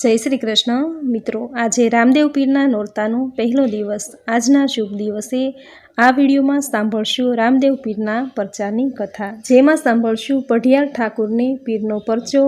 જય શ્રી કૃષ્ણ. મિત્રો, આજે રામદેવ પીરના નોરતાનો પહેલો દિવસ, આજના શુભ દિવસે આ વિડીયોમાં સાંભળશું રામદેવ પીરના પરચાની કથા. જેમાં સાંભળશું પઢિયાર ઠાકુરને પીરનો પરચો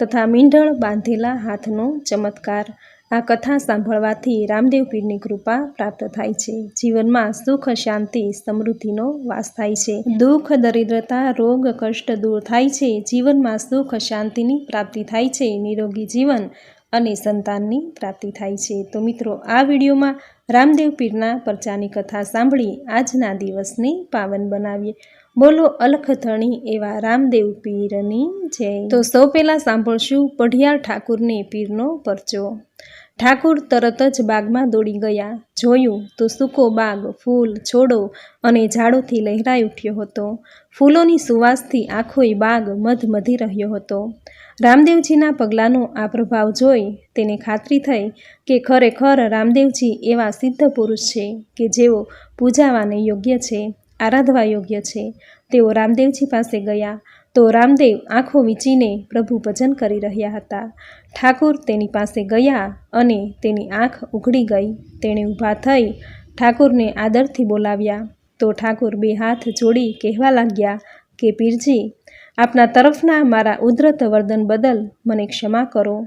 તથા મીંઢળ બાંધેલા હાથનો ચમત્કાર. આ કથા સાંભળવાથી રામદેવ પીરની કૃપા પ્રાપ્ત થાય છે. જીવનમાં સુખ, શાંતિ, સમૃદ્ધિનો વાસ થાય છે. દુઃખ, દરિદ્રતા, રોગ, કષ્ટ દૂર થાય છે. જીવનમાં સુખ, શાંતિની પ્રાપ્તિ થાય છે. નિરોગી જીવન અને સંતાનની પ્રાપ્તિ થાય છે. તો મિત્રો, આ વિડીયોમાં રામદેવ પીરના પરચાની કથા સાંભળી આજના દિવસને પાવન બનાવીએ. બોલો અલખધણી એવા રામદેવ પીરની જય. તો સૌ પહેલાં સાંભળશું પઢિયાર ઠાકુરને પીરનો પરચો. ઠાકુર તરત જ બાગમાં દોડી ગયા. જોયું તો સૂકો બાગ, ફૂલ, છોડો અને ઝાડોથી લહેરાઈ ઉઠ્યો હતો. ફૂલોની સુવાસથી આખોય બાગ મધમધી રહ્યો હતો. રામદેવજીના પગલાંનો આ પ્રભાવ જોઈ તેને ખાતરી થઈ કે ખરેખર રામદેવજી એવા સિદ્ધ પુરુષ છે કે જેઓ પૂજાવાને યોગ્ય છે, આરાધવા યોગ્ય છે. તેઓ રામદેવજી પાસે ગયા તો રામદેવ આંખો વીંચીને પ્રભુ ભજન કરી રહ્યા હતા. ઠાકુર તેની પાસે ગયા અને તેની આંખ ઉઘડી ગઈ. તેણે ઊભા થઈ ઠાકુરને આદરથી બોલાવ્યા. તો ઠાકુર બે હાથ જોડી કહેવા લાગ્યા કે, પીરજી, આપના તરફના મારા ઉદ્રત વર્દન બદલ મને ક્ષમા કરો.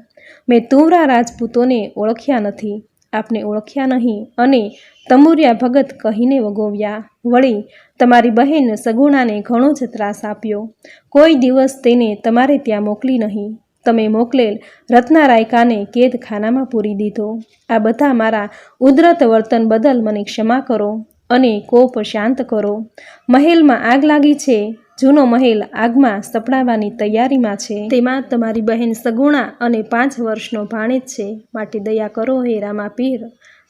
મેં તુવરા રાજપૂતોને ઓળખ્યા નથી. આપને ઓળખ્યા નહીં અને તમુરિયા ભગત કહીને વગોવ્યા, વળી, તમારી બહેન સગુણાને ઘણો જ ત્રાસ આપ્યો. કોઈ દિવસ તેને તમારે ત્યાં મોકલી નહીં. તમે મોકલેલ રત્નારાયકાને કેદખાનામાં પૂરી દીધો. આ બધા મારા ઉદરત વર્તન બદલ મને ક્ષમા કરો અને કોપ શાંત કરો. મહેલમાં આગ લાગી છે. જૂનો મહેલ આગમાં સપડાવવાની તૈયારીમાં છે. તેમાં તમારી બહેન સગુણા અને પાંચ વર્ષનો ભાણેજ છે. માટે દયા કરો હે રામા પીર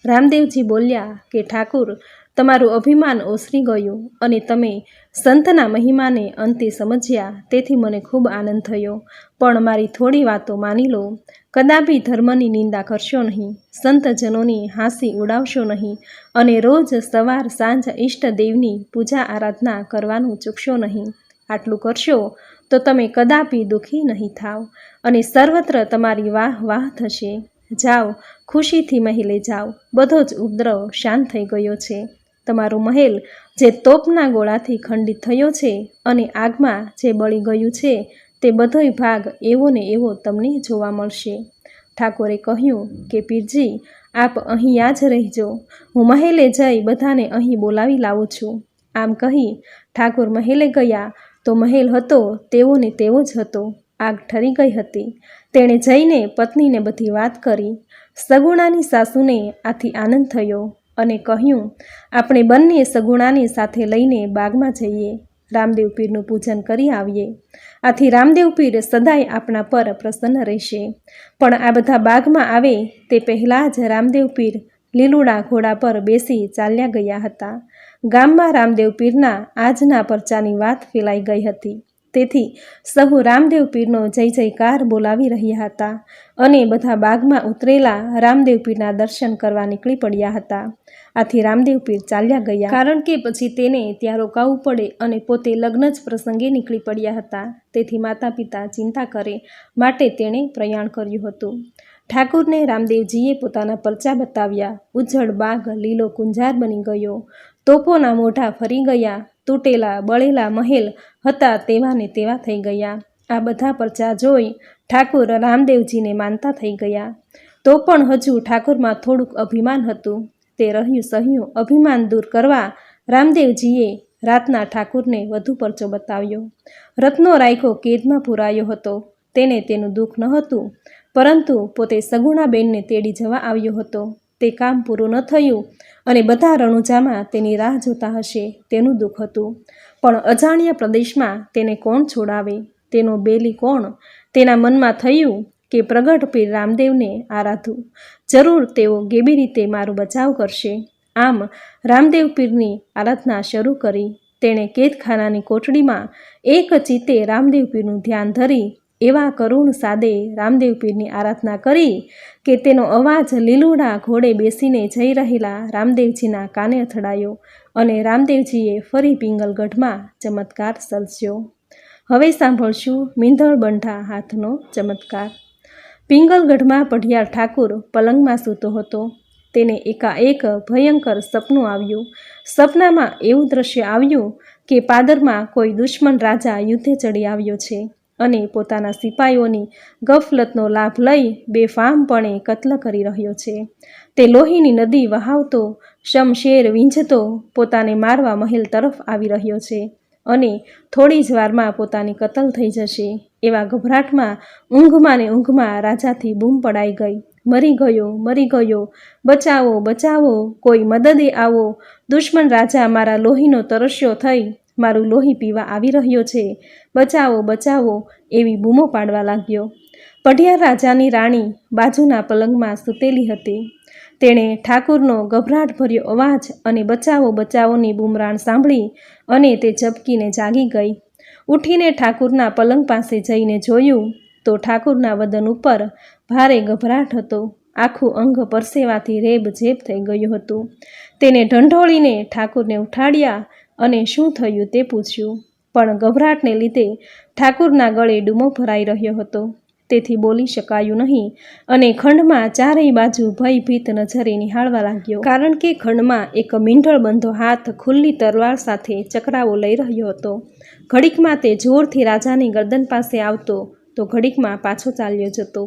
રામદેવજી બોલ્યા કે ઠાકુર, તમારું અભિમાન ઓસરી ગયું અને તમે સંતના મહિમાને અંતે સમજ્યા, તેથી મને ખૂબ આનંદ થયો. પણ મારી થોડી વાતો માની લો, કદાપી ધર્મની નિંદા કરશો નહીં, સંતજનોની હાંસી ઉડાવશો નહીં, અને રોજ સવાર સાંજ ઈષ્ટદેવની પૂજા આરાધના કરવાનું ચૂકશો નહીં. આટલું કરશો, તો તમે કદાપી દુઃખી નહીં થાવ, અને સર્વત્ર તમારી વાહ વાહ થશે. જાઓ, ખુશીથી મહેલે જાઓ, બધો જ ઉપદ્રવ શાંત થઈ ગયો છે. તમારો મહેલ જે તોપના ગોળાથી ખંડિત થયો છે અને આગમાં જે બળી ગયું છે તે બધોય ભાગ એવો ને એવો તમને જોવા મળશે. ઠાકોરે કહ્યું કે, પીરજી, આપ અહીંયા જ રહેજો. હું મહેલે જઈ બધાને અહીં બોલાવી લાવું છું. આમ કહી ઠાકોર મહેલે ગયા તો મહેલ હતો તેવો ને તેવો જ હતો. આગ ઠરી ગઈ હતી. તેણે જઈને પત્નીને બધી વાત કરી. સગુણાની સાસુને આથી આનંદ થયો. અને કહ્યું, આપણે બંને સગુણાને સાથે લઈને બાગમાં જઈએ. રામદેવ પીરનું પૂજન કરી આવીએ. આથી રામદેવ પીર સદાય આપણા પર પ્રસન્ન રહેશે. પણ આ બધા બાગમાં આવે તે પહેલાં જ રામદેવ પીર લીલુડા ઘોડા પર બેસી ચાલ્યા ગયા હતા. ગામમાં રામદેવ પીરના આજના પરચાની વાત ફેલાઈ ગઈ હતી. તેથી સહુ રામદેવ પીરનો જય જયકાર બોલાવી રહ્યા હતા અને બધા બાગમાં ઉતરેલા રામદેવ પીરના દર્શન કરવા નીકળી પડ્યા હતા. આથી રામદેવ પીર ચાલ્યા ગયા. કારણ કે પછી તેને ત્યાં રોકાવું પડે અને પોતે લગ્ન જ પ્રસંગે નીકળી પડ્યા હતા. તેથી માતા પિતા ચિંતા કરે માટે તેણે પ્રયાણ કર્યું હતું. ઠાકુરને રામદેવજીએ પોતાના પરચા બતાવ્યા. ઉજ્જળ બાગ, લીલો કુંજાર બની ગયો. તોપોના મોઢા ફરી ગયા. તૂટેલા, બળેલા મહેલ હતા તેવા ને તેવા થઈ ગયા. આ બધા પરચા જોઈ ઠાકુર રામદેવજીને માનતા થઈ ગયા. તો પણ હજુ ઠાકુરમાં થોડુંક અભિમાન હતું. તે રહ્યું સહ્યું અભિમાન દૂર કરવા રામદેવજીએ રાતના ઠાકુરને વધુ પરચો બતાવ્યો. રત્નો રાયખો કેદમાં પુરાયો હતો. તેને તેનું દુઃખ ન હતું, પરંતુ પોતે સગુણાબેનને તેડી જવા આવ્યો હતો. તે કામ પૂરું ન થયું અને બધા રણુજામાં તેની રાહ જોતા હશે તેનું દુઃખ હતું. પણ અજાણ્યા પ્રદેશમાં તેને કોણ છોડાવે? તેનો બેલી કોણ? તેના મનમાં થયું કે પ્રગટ પીર રામદેવને આરાધું. જરૂર તેઓ ગેબી રીતે મારો બચાવ કરશે. આમ રામદેવ પીરની આરાધના શરૂ કરી. તેણે કેદખાનાની કોટડીમાં એક ચિત્તે રામદેવ પીરનું ધ્યાન ધરી એવા કરુણ સાદે રામદેવ પીરની આરાધના કરી કે તેનો અવાજ લીલુડા ઘોડે બેસીને જઈ રહેલા રામદેવજીના કાને અથડાયો અને રામદેવજીએ ફરી પિંગલગઢમાં ચમત્કાર સર્જ્યો. હવે સાંભળશું મીંધળ બંઢા હાથનો ચમત્કાર. પિંગલગઢમાં પઢિયાર ઠાકુર પલંગમાં સૂતો હતો. તેને એકાએક ભયંકર સપનું આવ્યું. સપનામાં એવું દ્રશ્ય આવ્યું કે પાદરમાં કોઈ દુશ્મન રાજા યુદ્ધે ચડી આવ્યો છે અને પોતાના સિપાઈઓની ગફલતનો લાભ લઈ બેફામપણે કત્લ કરી રહ્યો છે. તે લોહીની નદી વહાવતો, શમશેર વીંઝતો પોતાને મારવા મહેલ તરફ આવી રહ્યો છે અને થોડી જ વારમાં પોતાની કતલ થઈ જશે. એવા ગભરાટમાં ઊંઘમાં ને ઊંઘમાં રાજાથી બૂમ પડાઈ ગઈ. મરી ગયો મરી ગયો. બચાવો બચાવો, કોઈ મદદે આવો. દુશ્મન રાજા મારા લોહીનો તરસ્યો થઈ. મારું લોહી પીવા આવી રહ્યો છે. બચાવો બચાવો, એવી બૂમો પાડવા લાગ્યો. પઢિયાર રાજાની રાણી બાજુના પલંગમાં સૂતેલી હતી. તેણે ઠાકુરનો ગભરાટભર્યો અવાજ અને બચાવો, બચાવોની બૂમરાણ સાંભળી અને તે ઝબકીને જાગી ગઈ. ઉઠીને ઠાકુરના પલંગ પાસે જઈને જોયું તો ઠાકુરના વદન ઉપર ભારે ગભરાટ હતો. આખું અંગ પરસેવાથી રેબ ઝેબ થઈ ગયું હતું. તેને ઢંઢોળીને ઠાકુરને ઉઠાડ્યા અને શું થયું તે પૂછ્યું. પણ ગભરાટને લીધે ઠાકુરના ગળે ડૂમો ભરાઈ રહ્યો હતો. તેથી બોલી શકાયું નહીં. અને ખંડમાં ચારેય બાજુ ભયભીત નજરે નિહાળવા લાગ્યો. કારણ કે ખંડમાં એક મીંઢળ બંધો હાથ ખુલ્લી તરવાર સાથે ચકરાવો લઈ રહ્યો હતો. ઘડીકમાં તે જોરથી રાજાની ગરદન પાસે આવતો તો ઘડીકમાં પાછો ચાલ્યો જતો.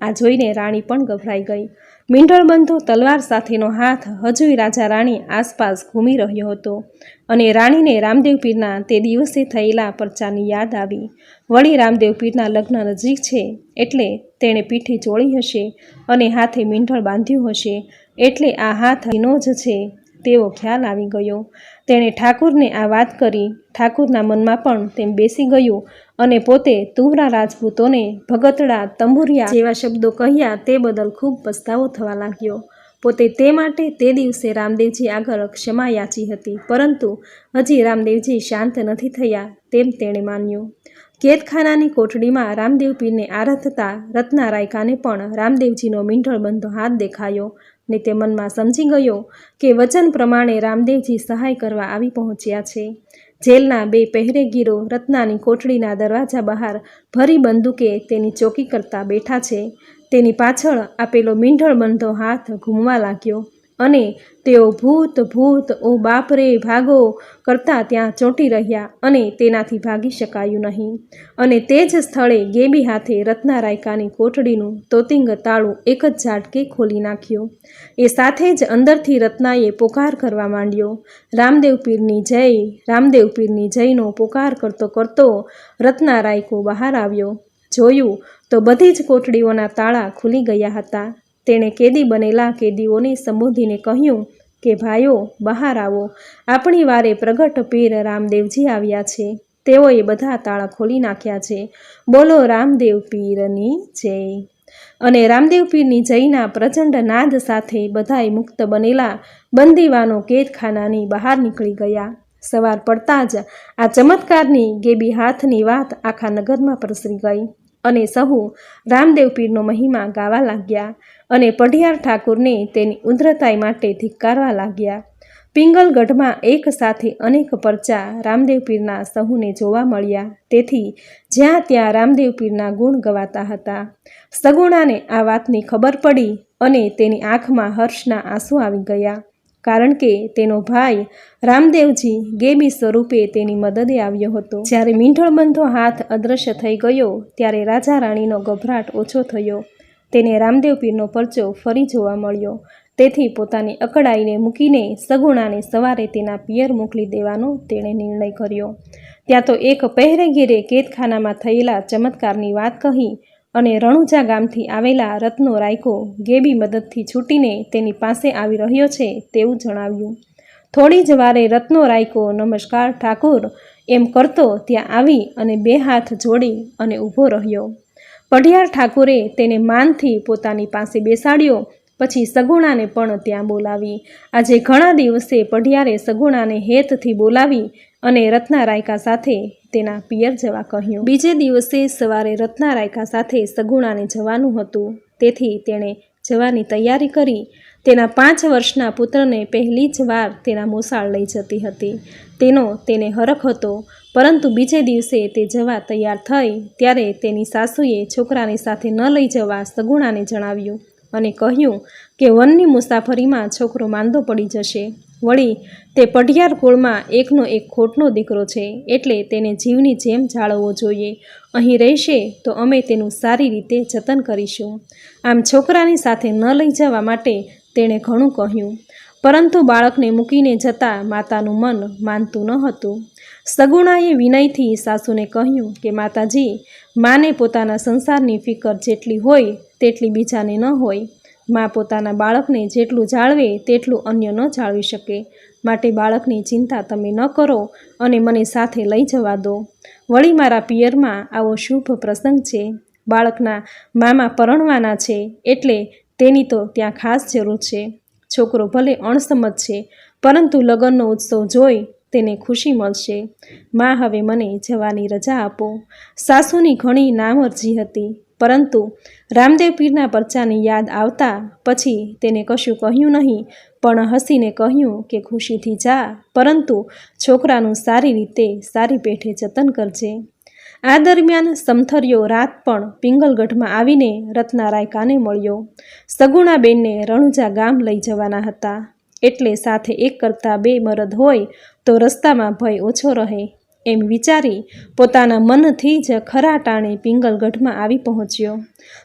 આ જોઈને રાણી પણ ગભરાઈ ગઈ. મીંઢળ બંધો તલવાર સાથેનો હાથ હજુય રાજા રાણી આસપાસ ઘૂમી રહ્યો હતો અને રાણીને રામદેવ પીરના તે દિવસે થયેલા પરચાની યાદ આવી. વળી રામદેવ પીરના લગ્ન નજીક છે એટલે તેણે પીઠી ચોળી હશે અને હાથે મીંઢળ બાંધ્યું હશે એટલે આ હાથ એનો જ છે તેવો ખ્યાલ આવી ગયો. તેણે ઠાકુરને આ વાત કરી. ઠાકુરના મનમાં પણ તેમ બેસી ગયું અને પોતે તુવરા રાજપૂતોને ભગતડા, તંબુરિયા જેવા શબ્દો કહ્યા તે બદલ ખૂબ પસ્તાવો થવા લાગ્યો. પોતે તે માટે તે દિવસે રામદેવજી આગળ ક્ષમા યાચી હતી, પરંતુ હજી રામદેવજી શાંત નથી થયા તેમ તેણે માન્યું. કેદખાનાની કોઠડીમાં રામદેવ પીરને આરાધતા રત્ના રાયકાને પણ રામદેવજીનો મીંઢળ બંધો હાથ દેખાયો. ને તે મનમાં સમજી ગયો કે વચન પ્રમાણે રામદેવજી સહાય કરવા આવી પહોંચ્યા છે. જેલના બે પહેરેગીરો રત્નાની કોઠડીના દરવાજા બહાર ભરી બંદૂકે તેની ચોકી કરતા બેઠા છે. તેની પાછળ આપેલો મીંઢળ બંધો હાથ ઘૂમવા લાગ્યો. અને તેઓ ભૂત ભૂત, ઓ બાપ રે ભાગો કરતા ત્યાં ચોંટી રહ્યા અને તેનાથી ભાગી શકાયું નહીં. અને તે જ સ્થળે ગેબી હાથે રત્ના રાયકાની કોટડીનું તોતિંગ તાળું એક જ ઝાટકે ખોલી નાખ્યું. એ સાથે જ અંદરથી રત્નાએ પોકાર કરવા માંડ્યો. રામદેવ પીરની જય, રામદેવ પીરની જયનો પોકાર કરતો કરતો રત્ના રાયકો બહાર આવ્યો. જોયું તો બધી જ કોટડીઓના તાળા ખુલી ગયા હતા. તેણે કેદી બનેલા કેદીઓને સંબોધીને કહ્યું કે, ભાઈઓ, બહાર આવો. આપણી વારે પ્રગટ પીર રામદેવજી આવ્યા છે. તેઓએ બધા તાળા ખોલી નાખ્યા છે. બોલો રામદેવ પીરની જય. અને રામદેવ પીરની જયના પ્રચંડ નાદ સાથે બધાએ મુક્ત બનેલા બંદીવાનો કેદખાનાની બહાર નીકળી ગયા. સવાર પડતા જ આ ચમત્કારની ગેબી હાથની વાત આખા નગરમાં પ્રસરી ગઈ અને સહુ રામદેવ પીરનો મહિમા ગાવા લાગ્યા. અને પઢિયાર ઠાકુરને તેની ઉદ્ધતાઈ માટે ધિક્કારવા લાગ્યા. પિંગલગઢમાં એક સાથે અનેક પરચા રામદેવ પીરના સહુને જોવા મળ્યા. તેથી જ્યાં ત્યાં રામદેવ પીરના ગુણ ગવાતા હતા. સગુણાને આ વાતની ખબર પડી અને તેની આંખમાં હર્ષના આંસુ આવી ગયા. કારણ કે તેનો ભાઈ રામદેવજી ગેબી સ્વરૂપે તેની મદદે આવ્યો હતો. જ્યારે મીંઢળબંધો હાથ અદૃશ્ય થઈ ગયો, ત્યારે રાજા રાણીનો ગભરાટ ઓછો થયો. તેને રામદેવ પીરનો પરચો ફરી જોવા મળ્યો. તેથી પોતાની અકડાઈને મૂકીને સગુણાને સવારે તેના પિયર મોકલી દેવાનો તેણે નિર્ણય કર્યો. ત્યાં તો એક પહેરેગીરે કેદખાનામાં થયેલા ચમત્કારની વાત કહી અને રણુજા ગામથી આવેલા રત્નો રાયકો ગેબી મદદથી છૂટીને તેની પાસે આવી રહ્યો છે તેવું જણાવ્યું. થોડી જ વારે રત્નો રાયકો, નમસ્કાર ઠાકુર એમ કરતો ત્યાં આવી અને બે હાથ જોડી અને ઊભો રહ્યો. પઢિયાર ઠાકોરે તેને માનથી પોતાની પાસે બેસાડ્યો, પછી સગુણાને પણ ત્યાં બોલાવી. આજે ઘણા દિવસે પઢિયારે સગુણાને હેતથી બોલાવી અને રત્ના રાયકા સાથે તેના પિયર જવા કહ્યું. બીજે દિવસે સવારે રત્ના રાયકા સાથે સગુણાને જવાનું હતું. તેથી તેણે જવાની તૈયારી કરી. તેના પાંચ વર્ષના પુત્રને પહેલી જ વાર તેના મોસાળ લઈ જતી હતી. તેનો તેને હરખ હતો. પરંતુ બીજે દિવસે તે જવા તૈયાર થઈ, ત્યારે તેની સાસુએ છોકરાની સાથે ન લઈ જવા સગુણાને જણાવ્યું અને કહ્યું કે વનની મુસાફરીમાં છોકરો માંદો પડી જશે. વળી, તે પઢિયાર કુળમાં એકનો એક ખોટનો દીકરો છે, એટલે તેને જીવની જેમ જાળવવો જોઈએ. અહીં રહેશે તો અમે તેનું સારી રીતે જતન કરીશું. આમ છોકરાની સાથે ન લઈ જવા માટે તેણે ઘણું કહ્યું. પરંતુ બાળકને મૂકીને જતા માતાનું મન માનતું ન હતું. સગુણાએ વિનયથી સાસુને કહ્યું કે, માતાજી, માને પોતાના સંસારની ફિકર જેટલી હોય તેટલી બીજાને ન હોય. મા પોતાના બાળકને જેટલું જાળવે તેટલું અન્ય ન જાળવી શકે. માટે બાળકની ચિંતા તમે ન કરો અને મને સાથે લઈ જવા દો. વળી મારા પિયરમાં આવો શુભ પ્રસંગ છે. બાળકના મામા પરણવાના છે એટલે તેની તો ત્યાં ખાસ જરૂર છે. છોકરો ભલે અણસમજ છે, પરંતુ લગ્નનો ઉત્સવ જોઈ તેને ખુશી મળશે. માં, હવે મને જવાની રજા આપો. સાસુની ઘણી નામરજી હતી, પરંતુ રામદેવ પીરના પરચાની યાદ આવતા પછી તેને કશું કહ્યું નહીં, પણ હસીને કહ્યું કે ખુશીથી જા, પરંતુ છોકરાનું સારી રીતે સારી પેઠે જતન કરજે. આ દરમિયાન સમથરિયો રાત પણ પિંગલગઢમાં આવીને રત્નારાય કાને મળ્યો. સગુણાબેનને રણુજા ગામ લઈ જવાના હતા. એટલે સાથે એક કરતાં બે મરદ હોય તો રસ્તામાં ભય ઓછો રહે એમ વિચારી પોતાના મનથી જ ખરા ટાણે પિંગલગઢમાં આવી પહોંચ્યો.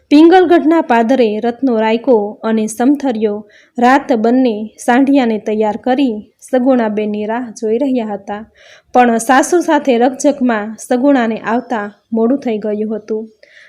પિંગલગઢના પાદરે રત્નો રાયકો અને સમથરિયો રાત બંને સાંઢિયાને તૈયાર કરી સગુણાબેનની રાહ જોઈ રહ્યા હતા. પણ સાસુ સાથે રકઝકમાં સગુણાને આવતા મોડું થઈ ગયું હતું.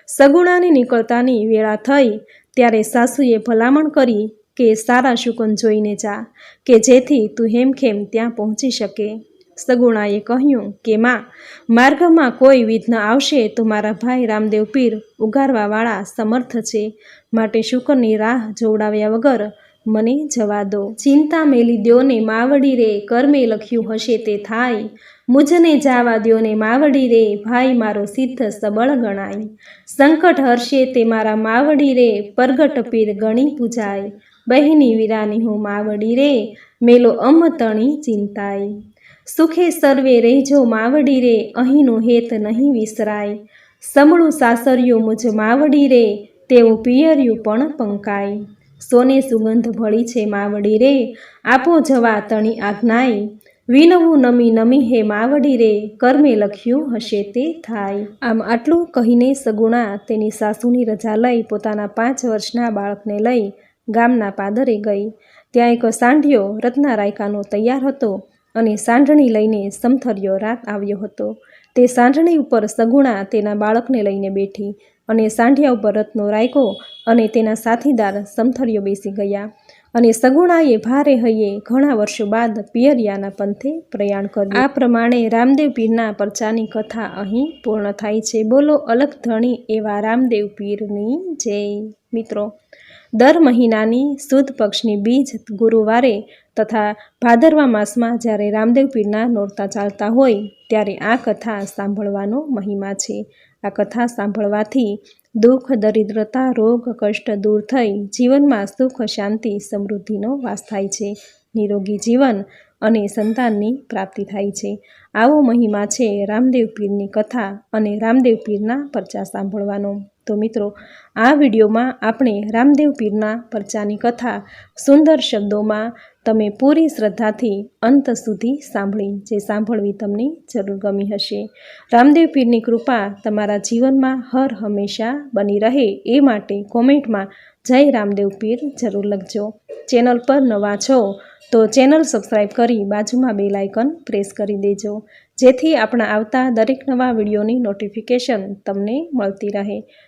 સગુણાને નીકળતાની વેળા થઈ ત્યારે સાસુએ ભલામણ કરી કે સારા શુકન જોઈને જા, કે જેથી તું હેમખેમ ત્યાં પહોંચી શકે. સગુણાએ કહ્યું કે, માં, માર્ગમાં કોઈ વિઘ્ન આવશે તો મારા ભાઈ રામદેવ પીર ઉગારવાવાળા સમર્થ છે. માટે શુકરની રાહ જોવડાવ્યા વગર મને જવા દો. ચિંતા મેલી દ્યોને માવડી રે, કર્મે લખ્યું હશે તે થાય. મુજને જાવા દ્યોને માવડી રે, ભાઈ મારો સિદ્ધ સબળ ગણાય. સંકટ હર્ષે તે મારા માવડી રે, પરગટ પીર ગણી પૂજાય. બહેની વીરાની હું માવડી રે, મેલો અમ તણી ચિંતાય સુખે સર્વે રહેજો માવડી રે, અહીંનું હેત નહીં વિસરાય સમળું સાસરિયું મુજ માવડી રે તેવું પિયર્યું પણ પંકાય સોને સુગંધ ભળી છે માવડી રે, આપો જવા તણી આજ્ઞાય વિનવું નમી નમી હે માવડી રે, કર્મે લખ્યું હશે તે થાય આમ આટલું કહીને સગુણા તેની સાસુની રજા લઈ પોતાના પાંચ વર્ષના બાળકને લઈ ગામના પાદરે ગઈ. ત્યાં એક સાંઢિયો રત્ના રાયકાનો તૈયાર હતો અને સાંઢણી લઈને સમથર્યો રાત આવ્યો હતો. તે સાંઢણી ઉપર સગુણા તેના બાળકને લઈને બેઠી અને સાંઢિયા ઉપર રત્નો રાયકો અને તેના સાથીદાર સમથર્યો બેસી ગયા અને સગુણાએ ભારે હૈયે ઘણા વર્ષો બાદ પિયરિયાના પંથે પ્રયાણ કર્યું. આ પ્રમાણે રામદેવ પીરના પરચાની કથા અહીં પૂર્ણ થાય છે. બોલો અલગ ધણી એવા રામદેવ પીરની જય. મિત્રો દર મહિનાની સુદ પક્ષની બીજ ગુરુવારે તથા ભાદરવા માસમાં જ્યારે રામદેવ પીરના નોરતા ચાલતા હોય ત્યારે આ કથા સાંભળવાનો મહિમા છે. આ કથા સાંભળવાથી દુઃખ, દરિદ્રતા, રોગ, કષ્ટ દૂર થઈ જીવનમાં સુખ, શાંતિ, સમૃદ્ધિનો વાસ થાય છે. નિરોગી જીવન અને સંતાનની પ્રાપ્તિ થાય છે. આવો મહિમા છે રામદેવ પીરની કથા અને રામદેવ પીરના પરચા સાંભળવાનો. તો મિત્રો, આ વિડીયોમાં આપણે રામદેવ પીરના પરચાની કથા સુંદર શબ્દોમાં તમે પૂરી શ્રદ્ધાથી અંત સુધી સાંભળી, જે સાંભળવી તમને જરૂર ગમી હશે. રામદેવ પીરની કૃપા તમારા જીવનમાં હર હંમેશા બની રહે એ માટે કોમેન્ટમાં જય રામદેવ પીર જરૂર લખજો. ચેનલ પર નવા છો તો ચેનલ સબસ્ક્રાઈબ કરી બાજુમાં બે લાઇકન પ્રેસ કરી દેજો, જેથી આપણા આવતા દરેક નવા વિડીયોની નોટિફિકેશન તમને મળતી રહે.